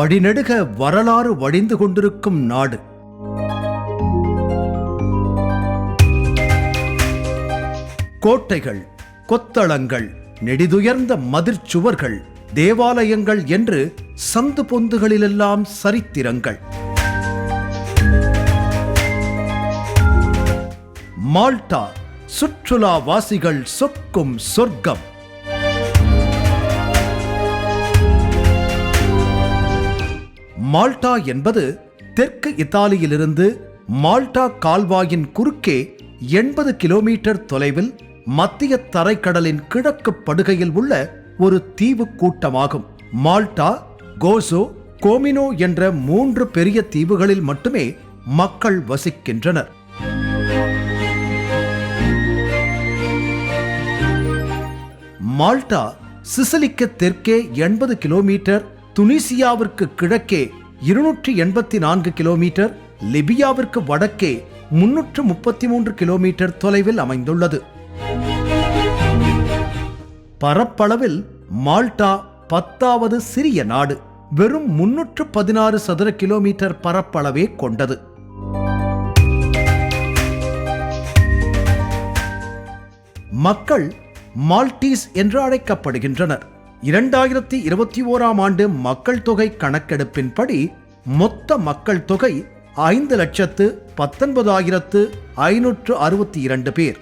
வழிநெடுக வரலாறு வழிந்து கொண்டிருக்கும் நாடு. கோட்டைகள் கொத்தளங்கள் நெடிதுயர்ந்த மதிர்ச்சுவர்கள் தேவாலயங்கள் என்று சந்து பொந்துகளிலெல்லாம் சரித்திரங்கள். மால்டா சுற்றுலாவாசிகள் சொக்கும் சொர்க்கம். மால்டா என்பது தெற்கு இத்தாலியிலிருந்து மால்டா கால்வாயின் குறுக்கே எண்பது கிலோமீட்டர் தொலைவில் மத்திய தரைக்கடலின் கிழக்கு படுகையில் உள்ள ஒரு தீவு கூட்டமாகும். மால்டா கோசோ கோமினோ என்ற மூன்று பெரிய தீவுகளில் மட்டுமே மக்கள் வசிக்கின்றனர். மால்டா சிசிலிக்கு தெற்கே எண்பது கிலோமீட்டர் துனிசியாவிற்கு கிழக்கே இருநூற்றி எண்பத்தி நான்கு கிலோமீட்டர் லிபியாவிற்கு வடக்கே முன்னூற்று முப்பத்தி மூன்று கிலோமீட்டர் தொலைவில் அமைந்துள்ளது. பரப்பளவில் மால்டா பத்தாவது சிறிய நாடு வெறும் முன்னூற்று பதினாறு சதுர கிலோமீட்டர் பரப்பளவே கொண்டது. மக்கள் மால்டீஸ் என்று அழைக்கப்படுகின்றனர். இரண்டாயிரத்தி இருபத்தி ஓராம் ஆண்டு மக்கள் தொகை கணக்கெடுப்பின்படி மொத்த மக்கள் தொகை ஐந்து லட்சத்து பத்தொன்பதாயிரத்து ஐநூற்று அறுபத்தி இரண்டு பேர்.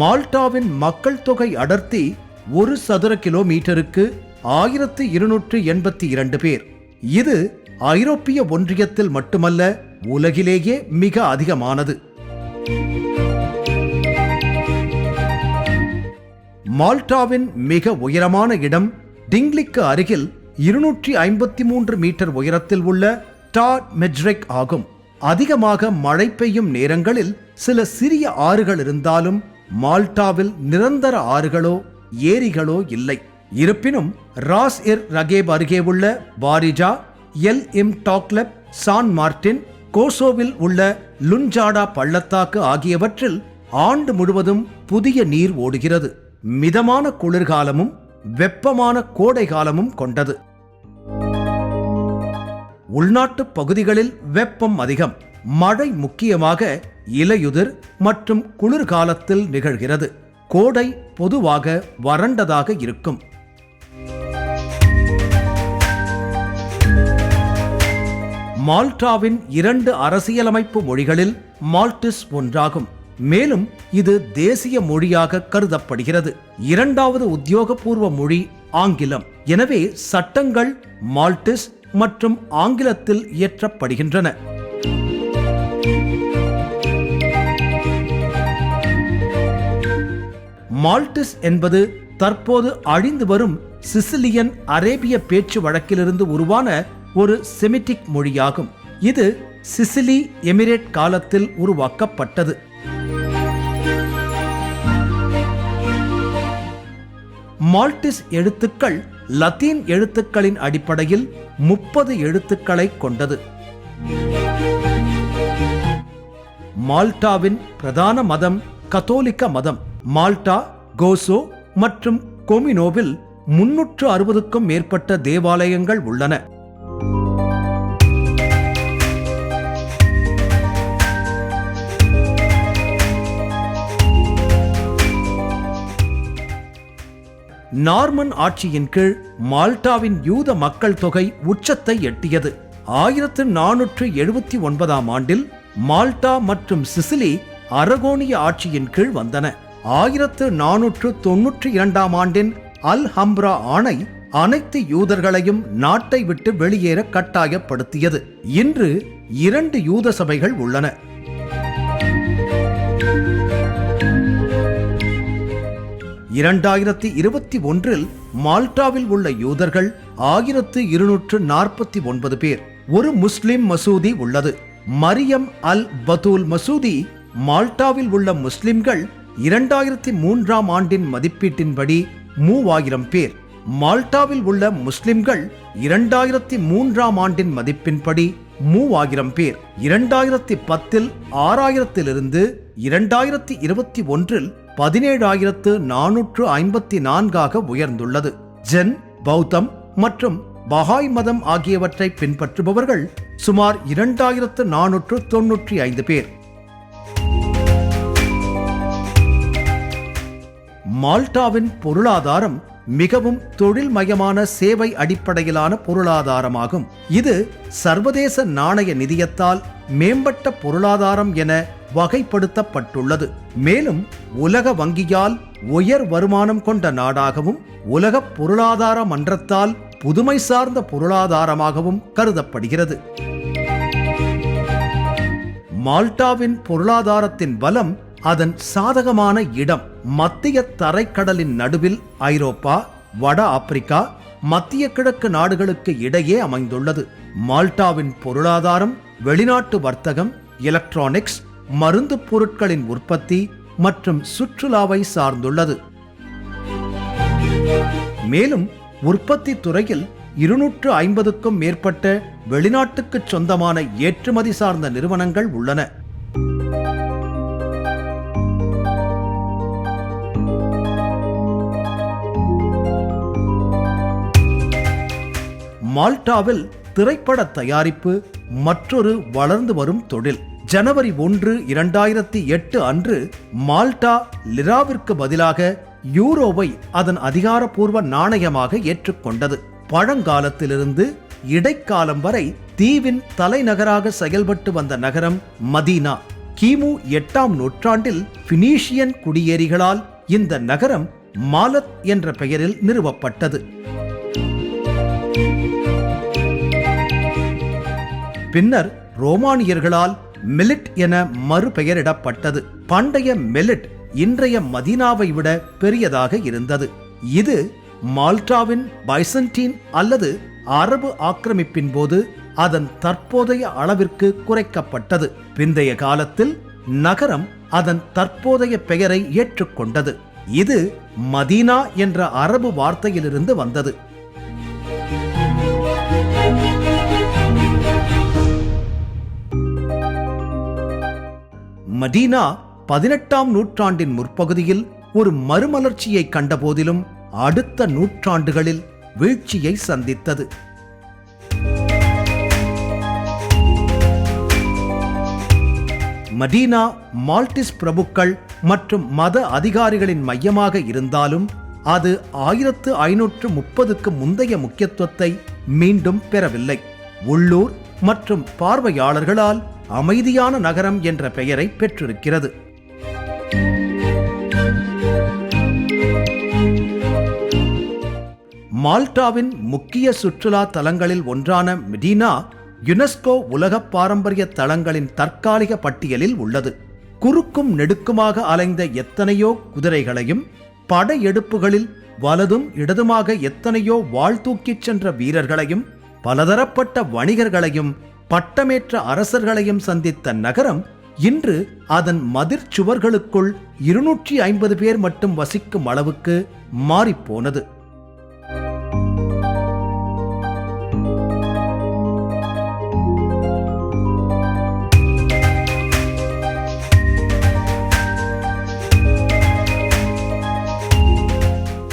மால்டாவின் மக்கள் தொகை அடர்த்தி ஒரு சதுர கிலோமீட்டருக்கு ஆயிரத்து இருநூற்று எண்பத்தி இரண்டு பேர். இது ஐரோப்பிய ஒன்றியத்தில் மட்டுமல்ல உலகிலேயே மிக அதிகமானது. மால்டாவின் மிக உயரமான இடம் டிங்லிக்கு அருகில் இருநூற்றி ஐம்பத்தி மூன்று மீட்டர் உயரத்தில் உள்ள டாட் மெட்ரிக் ஆகும். அதிகமாக மழை பெய்யும் நேரங்களில் சில சிறிய ஆறுகள் இருந்தாலும் மால்டாவில் நிரந்தர ஆறுகளோ ஏரிகளோ இல்லை. இருப்பினும் ராஸ் எர் ரகேப் அருகே உள்ள பாரிஜா எல் இம் டாக்லெப் சான் மார்டின் கோசோவில் உள்ள லுன்ஜாடா பள்ளத்தாக்கு ஆகியவற்றில் ஆண்டு முழுவதும் புதிய நீர் ஓடுகிறது. மிதமான குளிர்காலமும் வெப்பமான கோடை காலமும் கொண்டது. உள்நாட்டு பகுதிகளில் வெப்பம் அதிகம். மழை முக்கியமாக இலையுதிர் மற்றும் குளிர்காலத்தில் நிகழ்கிறது. கோடை பொதுவாக வறண்டதாக இருக்கும். மால்டாவின் இரண்டு அரசியலமைப்பு மொழிகளில் மால்டிஸ் ஒன்றாகும். மேலும் இது தேசிய மொழியாக கருதப்படுகிறது. இரண்டாவது உத்தியோகபூர்வ மொழி ஆங்கிலம். எனவே சட்டங்கள் மால்டிஸ் மற்றும் ஆங்கிலத்தில் இயற்றப்படுகின்றன. மால்டிஸ் என்பது தற்போது அழிந்து வரும் சிசிலியன் அரேபிய பேச்சு வழக்கிலிருந்து உருவான ஒரு செமிட்டிக் மொழியாகும். இது சிசிலி எமிரேட் காலத்தில் உருவாக்கப்பட்டது. மால்டிஸ் எழுத்துக்கள் லத்தீன் எழுத்துக்களின் அடிப்படையில் முப்பது எழுத்துக்களை கொண்டது. மால்டாவின் பிரதான மதம் கத்தோலிக்க மதம். மால்டா கோசோ மற்றும் கொமினோவில் முன்னூற்று அறுபதுக்கும் மேற்பட்ட தேவாலயங்கள் உள்ளன. நார்மன் ஆட்சியின் கீழ் மால்டாவின் யூத மக்கள் தொகை உச்சத்தை எட்டியது. ஆயிரத்து நானூற்று எழுபத்தி ஒன்பதாம் ஆண்டில் மால்டா மற்றும் சிசிலி அரகோனிய ஆட்சியின் கீழ் வந்தன. ஆயிரத்து நானூற்று தொன்னூற்றி இரண்டாம் ஆண்டின் அல் ஹம்ரா ஆணை அனைத்து யூதர்களையும் நாட்டை விட்டு வெளியேற கட்டாயப்படுத்தியது. இன்று இரண்டு யூத சபைகள் உள்ளன. இரண்டாயிரத்தி இருபத்தி ஒன்றில் மால்டாவில் உள்ள யூதர்கள் ஆயிரத்து இருநூற்று நாற்பத்தி ஒன்பது பேர் ஒரு முஸ்லிம் மசூதி உள்ளது. மரியம் அல் பதூல் மசூதி மால்டாவில் உள்ள முஸ்லிம்கள் இரண்டாயிரத்தி மூன்றாம் ஆண்டின் மதிப்பீட்டின்படி மூவாயிரம் பேர். மால்டாவில் உள்ள முஸ்லிம்கள் இரண்டாயிரத்தி மூன்றாம் ஆண்டின் மதிப்பின்படி மூவாயிரம் பேர். இரண்டாயிரத்தி பத்தில் ஆறாயிரத்திலிருந்து இரண்டாயிரத்தி இருபத்தி ஒன்றில் பதினேழாயிரத்து நானூற்று ஐம்பத்தி நான்காக உயர்ந்துள்ளது. ஜென் பௌத்தம் மற்றும் பஹாய் மதம் ஆகியவற்றை பின்பற்றுபவர்கள் சுமார் இரண்டாயிரத்து நானூற்று தொன்னூற்றி ஐந்து பேர். மால்டாவின் பொருளாதாரம் மிகவும் தொழில்மயமான சேவை அடிப்படையிலான பொருளாதாரமாகும். இது சர்வதேச நாணய நிதியத்தால் மேம்பட்ட பொருளாதாரம் என வகைப்படுத்தப்பட்டுள்ளது. மேலும் உலக வங்கியால் உயர் வருமானம் கொண்ட நாடாகவும் உலக பொருளாதார மன்றத்தால் புதுமை சார்ந்த பொருளாதாரமாகவும் கருதப்படுகிறது. மால்டாவின் பொருளாதாரத்தின் பலம் அதன் சாதகமான இடம் மத்திய தரைக்கடலின் நடுவில் ஐரோப்பா வட ஆப்பிரிக்கா மத்திய கிழக்கு நாடுகளுக்கு இடையே அமைந்துள்ளது. மால்டாவின் பொருளாதாரம் வெளிநாட்டு வர்த்தகம் எலக்ட்ரானிக்ஸ் மருந்து பொருட்களின் உற்பத்தி மற்றும் சுற்றுலாவை சார்ந்துள்ளது. மேலும் உற்பத்தி துறையில் இருநூற்று ஐம்பதுக்கும் மேற்பட்ட வெளிநாட்டுக்கு சொந்தமான ஏற்றுமதி சார்ந்த நிறுவனங்கள் உள்ளன. மால்டாவில் திரைப்பட தயாரிப்பு மற்றொரு வளர்ந்து வரும் தொழில். ஜனவரி ஒன்று இரண்டாயிரத்தி எட்டு அன்று மால்டா லிராவிற்கு பதிலாக யூரோவை அதன் அதிகாரப்பூர்வ நாணயமாக ஏற்றுக்கொண்டது. பழங்காலத்திலிருந்து இடைக்காலம் வரை தீவின் தலைநகராக செயல்பட்டு வந்த நகரம் மதீனா. கிமு எட்டாம் நூற்றாண்டில் பினீஷியன் குடியேறிகளால் இந்த நகரம் மாலத் என்ற பெயரில் நிறுவப்பட்டது. பின்னர் ரோமானியர்களால் மெலிட் என மறுபெயரிடப்பட்டது. பண்டைய மெலிட் இன்றைய மதீனாவை விட பெரியதாக இருந்தது. இது மால்டாவின் பைசன்டீன் அல்லது அரபு ஆக்கிரமிப்பின் போது அதன் தற்போதைய அளவிற்கு குறைக்கப்பட்டது. பிந்தைய காலத்தில் நகரம் அதன் தற்போதைய பெயரை ஏற்றுக்கொண்டது. இது மதீனா என்ற அரபு வார்த்தையிலிருந்து வந்தது. மதீனா பதினெட்டாம் நூற்றாண்டின் முற்பகுதியில் ஒரு மறுமலர்ச்சியை கண்டபோதிலும் அடுத்த நூற்றாண்டுகளில் வீழ்ச்சியை சந்தித்தது. மதீனா மால்டிஸ் பிரபுக்கள் மற்றும் மத அதிகாரிகளின் மையமாக இருந்தாலும் அது ஆயிரத்து ஐநூற்று முப்பதுக்கு முந்தைய முக்கியத்துவத்தை மீண்டும் பெறவில்லை. உள்ளூர் மற்றும் பார்வையாளர்களால் அமைதியான நகரம் என்ற பெயரை பெற்றிருக்கிறது. மால்டாவின் முக்கிய சுற்றுலா தலங்களில் ஒன்றான மெடினா யுனெஸ்கோ உலக பாரம்பரிய தளங்களின் தற்காலிக பட்டியலில் உள்ளது. குறுக்கும் நெடுக்குமாக அலைந்த எத்தனையோ குதிரைகளையும் படையெடுப்புகளில் வலதும் இடதுமாக எத்தனையோ வாழ் தூக்கிச் சென்ற வீரர்களையும் பலதரப்பட்ட வணிகர்களையும் பட்டமேற்ற அரசர்களையும் சந்தித்த நகரம் இன்று அதன் மதிர் சுவர்களுக்குள் இருநூற்றி ஐம்பது பேர் மட்டும் வசிக்கும் அளவுக்கு மாறிப்போனது.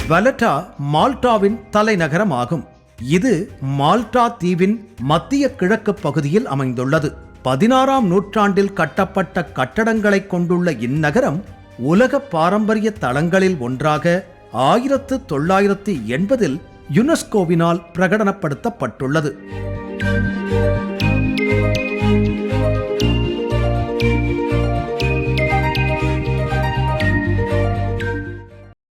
வலட்டா மால்டாவின் தலைநகரம் ஆகும் இது மால்டா தீவின் மத்திய கிழக்கு பகுதியில் அமைந்துள்ளது. பதினாறாம் நூற்றாண்டில் கட்டப்பட்ட கட்டடங்களைக் கொண்டுள்ள இந்நகரம் உலக பாரம்பரிய தளங்களில் ஒன்றாக ஆயிரத்து தொள்ளாயிரத்தி எண்பதில் யுனெஸ்கோவினால் பிரகடனப்படுத்தப்பட்டுள்ளது.